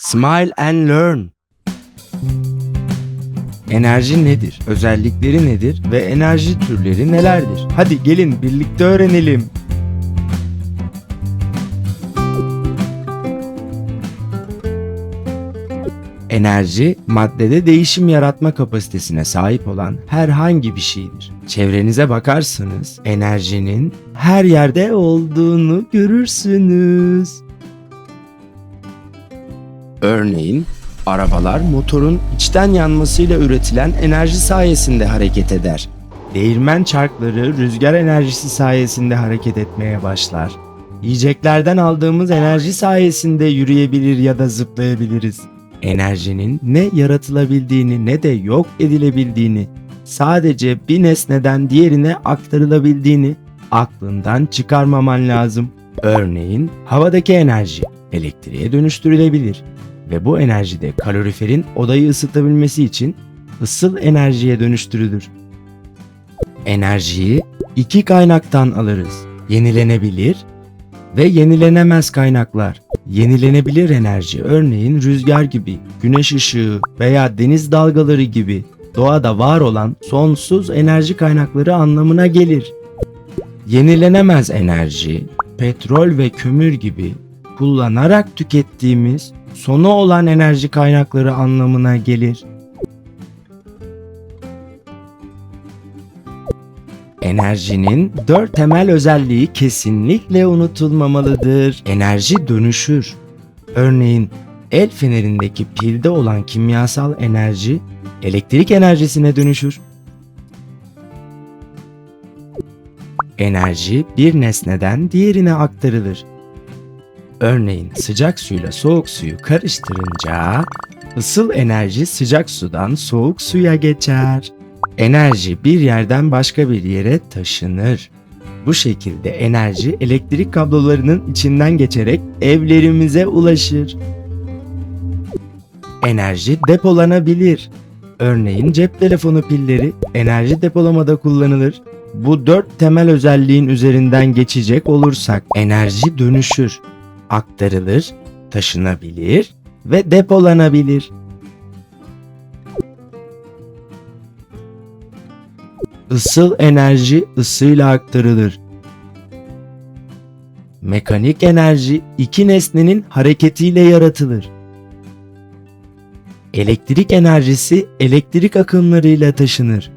Smile and Learn. Enerji nedir? Özellikleri nedir? Ve enerji türleri nelerdir? Hadi gelin birlikte öğrenelim. Enerji, maddede değişim yaratma kapasitesine sahip olan herhangi bir şeydir. Çevrenize bakarsanız enerjinin her yerde olduğunu görürsünüz. Örneğin arabalar motorun içten yanmasıyla üretilen enerji sayesinde hareket eder. Değirmen çarkları rüzgar enerjisi sayesinde hareket etmeye başlar. Yiyeceklerden aldığımız enerji sayesinde yürüyebilir ya da zıplayabiliriz. Enerjinin ne yaratılabildiğini ne de yok edilebildiğini, sadece bir nesneden diğerine aktarılabildiğini aklından çıkarmaman lazım. Örneğin havadaki enerji elektriğe dönüştürülebilir ve bu enerji de kaloriferin odayı ısıtabilmesi için ısıl enerjiye dönüştürülür. Enerjiyi iki kaynaktan alırız. Yenilenebilir ve yenilenemez kaynaklar. Yenilenebilir enerji örneğin rüzgar gibi, güneş ışığı veya deniz dalgaları gibi doğada var olan sonsuz enerji kaynakları anlamına gelir. Yenilenemez enerji, petrol ve kömür gibi kullanarak tükettiğimiz sonu olan enerji kaynakları anlamına gelir. Enerjinin dört temel özelliği kesinlikle unutulmamalıdır. Enerji dönüşür. Örneğin el fenerindeki pilde olan kimyasal enerji elektrik enerjisine dönüşür. Enerji bir nesneden diğerine aktarılır. Örneğin sıcak suyla soğuk suyu karıştırınca ısıl enerji sıcak sudan soğuk suya geçer. Enerji bir yerden başka bir yere taşınır. Bu şekilde enerji elektrik kablolarının içinden geçerek evlerimize ulaşır. Enerji depolanabilir. Örneğin cep telefonu pilleri enerji depolamada kullanılır. Bu dört temel özelliğin üzerinden geçecek olursak enerji dönüşür, aktarılır, taşınabilir ve depolanabilir. Isıl enerji ısıyla aktarılır. Mekanik enerji iki nesnenin hareketiyle yaratılır. Elektrik enerjisi elektrik akımlarıyla taşınır.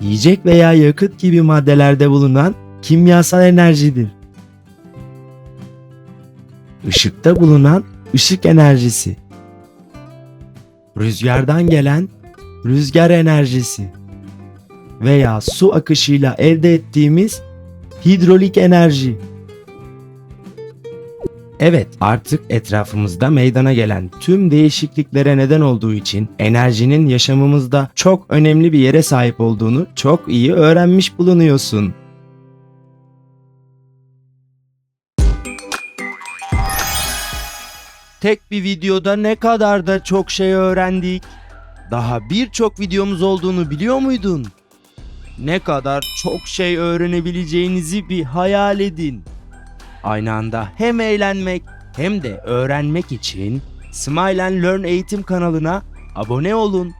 Yiyecek veya yakıt gibi maddelerde bulunan kimyasal enerjidir. Işıkta bulunan ışık enerjisi. Rüzgardan gelen rüzgar enerjisi veya su akışıyla elde ettiğimiz hidrolik enerji. Evet, artık etrafımızda meydana gelen tüm değişikliklere neden olduğu için enerjinin yaşamımızda çok önemli bir yere sahip olduğunu çok iyi öğrenmiş bulunuyorsun. Tek bir videoda ne kadar da çok şey öğrendik. Daha birçok videomuz olduğunu biliyor muydun? Ne kadar çok şey öğrenebileceğinizi bir hayal edin. Aynı anda hem eğlenmek hem de öğrenmek için Smile and Learn eğitim kanalına abone olun.